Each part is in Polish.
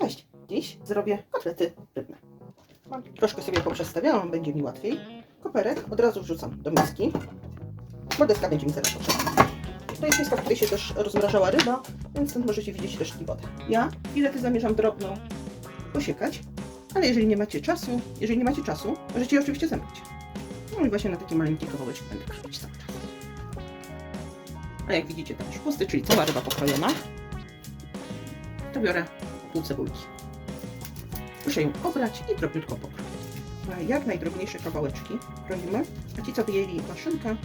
Cześć! Dziś zrobię kotlety rybne. Troszkę sobie poprzestawiałam, będzie mi łatwiej. Koperek od razu wrzucam do miski, bo deska będzie mi zaraz potrzebna. To jest miska, w której się też rozmrażała ryba, więc stąd możecie widzieć resztki wody. Ja filety zamierzam drobno posiekać, ale jeżeli nie macie czasu, jeżeli nie macie czasu, możecie je oczywiście zamknąć. No i właśnie na takie maleńkie kawałeczki będę krzywić cały czas. A jak widzicie, to już pusty, czyli cała ryba pokrojona. To biorę pół cebulki. Muszę ją obrać i drobniutko pokroić. Na jak najdrobniejsze kawałeczki kroimy, a ci, co wyjęli maszynkę,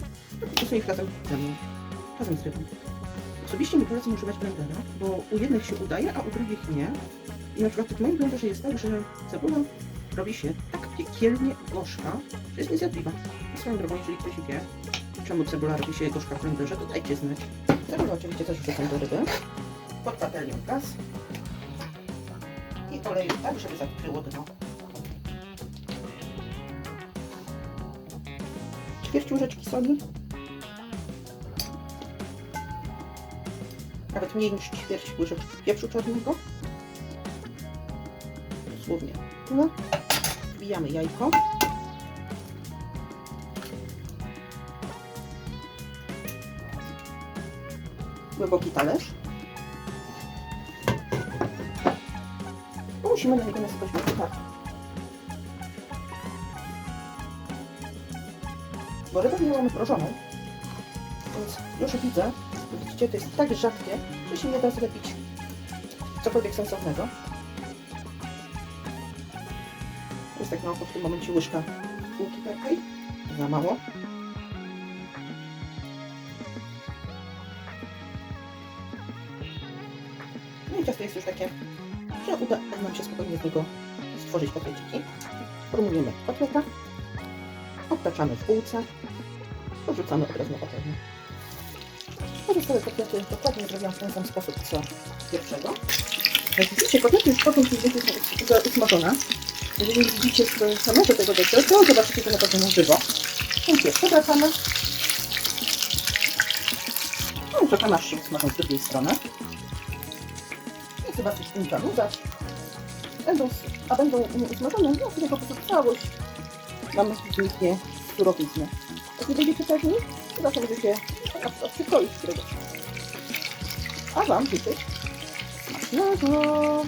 to ich razem ze mną, razem z rybą. Osobiście nie polecam używać blendera, bo u jednych się udaje, a u drugich nie. I na przykład w moim blenderze jest tak, że cebula robi się tak piekielnie gorzka, że jest niezjadliwa. A swoją drogą, jeżeli ktoś wie, czemu cebula robi się gorzka w blenderze, to dajcie znać. Cebulę oczywiście też wrzucam do ryby. Pod patelnią gaz. I oleju tak, żeby zakryło dno. Ćwierć łyżeczki soli. Nawet mniej niż ćwierć łyżeczki pieprzu czarnego. Dosłownie tyle. Wbijamy jajko. Głęboki talerz. Musimy na niego nasypać musztardę. Bo rybę miałam mrożoną, więc już widzę, widzicie, to jest tak rzadkie, że się nie da zlepić cokolwiek sensownego. Jest tak oko w tym momencie łyżka bułki takiej, za mało. No i ciasto jest już takie, że uda nam się spokojnie z niego stworzyć kotleciki. Formujemy kotleta, obtaczamy w bułce, porzucamy od razu na patelnię. Pozostałe kotlety dokładnie zrobiłam w ten sam sposób co pierwszego. Jak widzicie, kotlety już potem później są usmażone. Jeżeli nie widzicie samego tego deseru, to zobaczycie to na pewno na żywo. Więc je przewracamy. No czekamy aż się usmażą z drugiej strony. Im zanudzać. Będą, a będą usmażone, no to po prostu całość mamy zniknie surowiznę. Jak nie będziecie pewni, to zawsze będzie się przykroić któregoś. A Wam życzę smacznego!